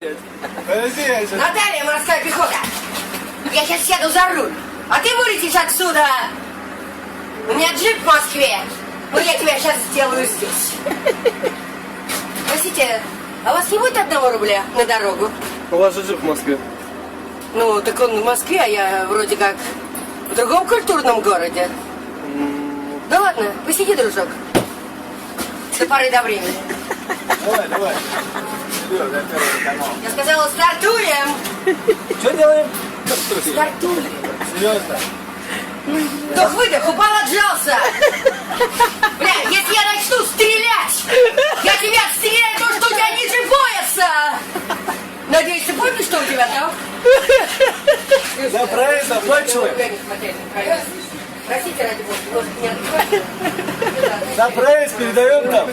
Подожди, я сейчас... Наталья, морская пехота! Я сейчас сяду за руль, а ты вылетишь отсюда! У меня джип в Москве, но я тебя сейчас сделаю здесь. Простите, а у вас не будет одного рубля на дорогу? У вас же джип в Москве. Ну, так он в Москве, а я вроде как в другом культурном городе. Ну ладно, посиди, дружок. До поры до времени. Давай, давай. Я сказала, стартуем! Что делаем? Стартуем! Серьезно? Вдох-выдох, упал, отжался! Бля, если я начну стрелять, я тебя отстреляю то, что у тебя ниже пояса! Надеюсь, ты помнишь, что у тебя там? За проезд оплачиваем. Простите, ради бога, может, не? За проезд передаем там.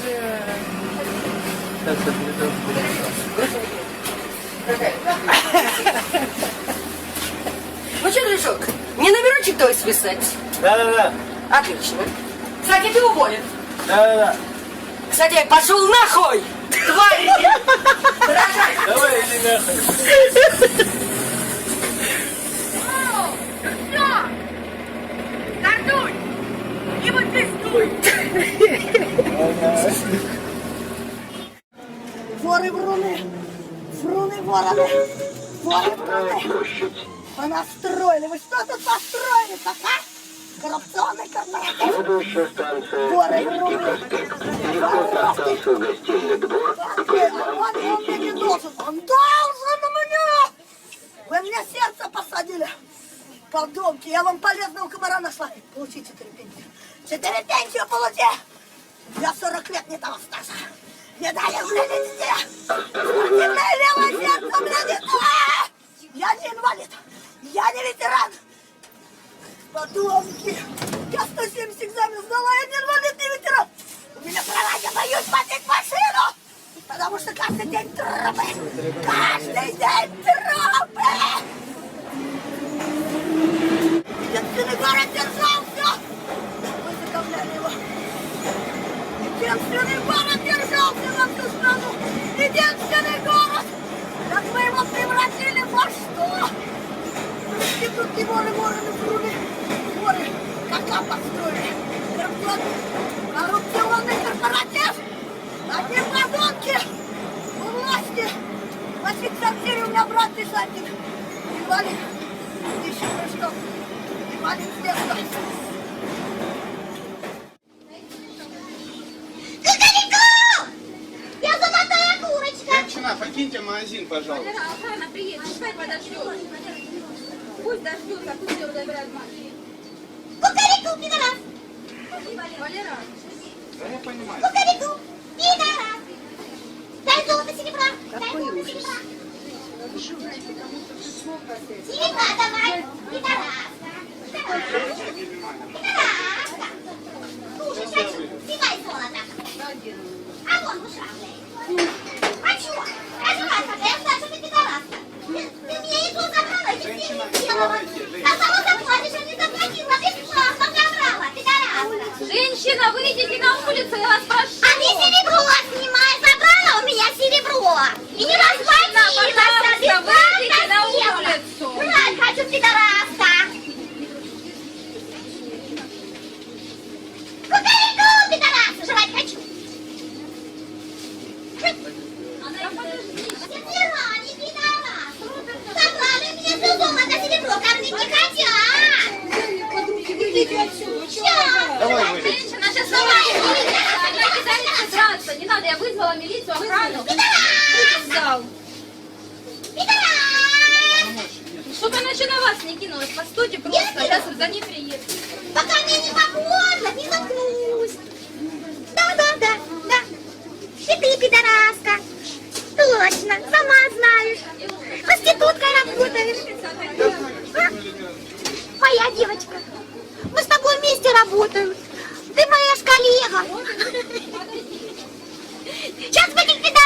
Ну что, дружок, мне номерочек твой списать? Да-да-да. Отлично. Кстати, ты уволен. Да-да-да. Кстати, пошел нахуй! Тварь! Давай, иди нахуй. Стартуй! И вот пиздуй! Воры вруны, вруны. Понастроили, вы что тут построили, а? Коррупционный корпоратив. Следующая станция Воры вруны. Переход на станцию гостиный двор Он, он мне не должен, он должен мне! Вы мне сердце посадили. Подонки, я вам полезного комара нашла. Получи четыре пенсии. Четыре пенсии получи! Я 40 лет не того стажа. Не дали мне везде. Спортивное левое сердце мне не то. Я не инвалид. Я не ветеран. Подонки. Я 170 экзаменов сдала, я не инвалид, не ветеран. У меня права, я боюсь водить машину. Потому что каждый день трупы. Каждый день трупы. Единственный город держался. Высоковляли его. Единственный город держался на всю страну. Единственный город. Как мы его Воры, воры, вруны, воры. Кока построили. Коррупционный, коррупционный корпоратив. Одни подонки. У власти. В квартире у меня брат писатель. Инвалид. Еще кое-что. Инвалид с детства. Покиньте магазин, пожалуйста. Охрана приедет, пускай подождет. Пусть дождется, пусть его забирают машину. Кукареку, пидорас! Валера, Да я понимаю. Кукареку, пидорас! Дай золото серебра! Дай золото серебра! Серебра давай! Пидораска! Пидораска! Пидораска! Слушай, хочу, снимай золото! А вон вышагивает! Хочу! Раздевай, когда я знаю, что ты пидораска! Ты, ты мне яйцо забрала, я тебе Женщина, не не сделала! трогайте, женщина. Сказала, заплатишь, а не заплатила! Бесплатно забрала! Женщина, выйдите на улицу, я вас прошу. А ты серебро снимай, забрала у меня серебро. И не расплатилась, бесплатно выйдите на улицу. Жрать хочу, пидораска. Кукареку, пидорас, жрать хочу. Серебро, вызвала милицию, охрану. В зал. Чтобы она еще на вас не кинулась. Постойте просто, сейчас за ней приедет. Пока мне не поможет, не заткнусь. Да, да, да, да. И ты, пидораска. Точно, сама знаешь. Проституткой работаешь. А? Моя девочка. Мы с тобой вместе работаем. Siadł,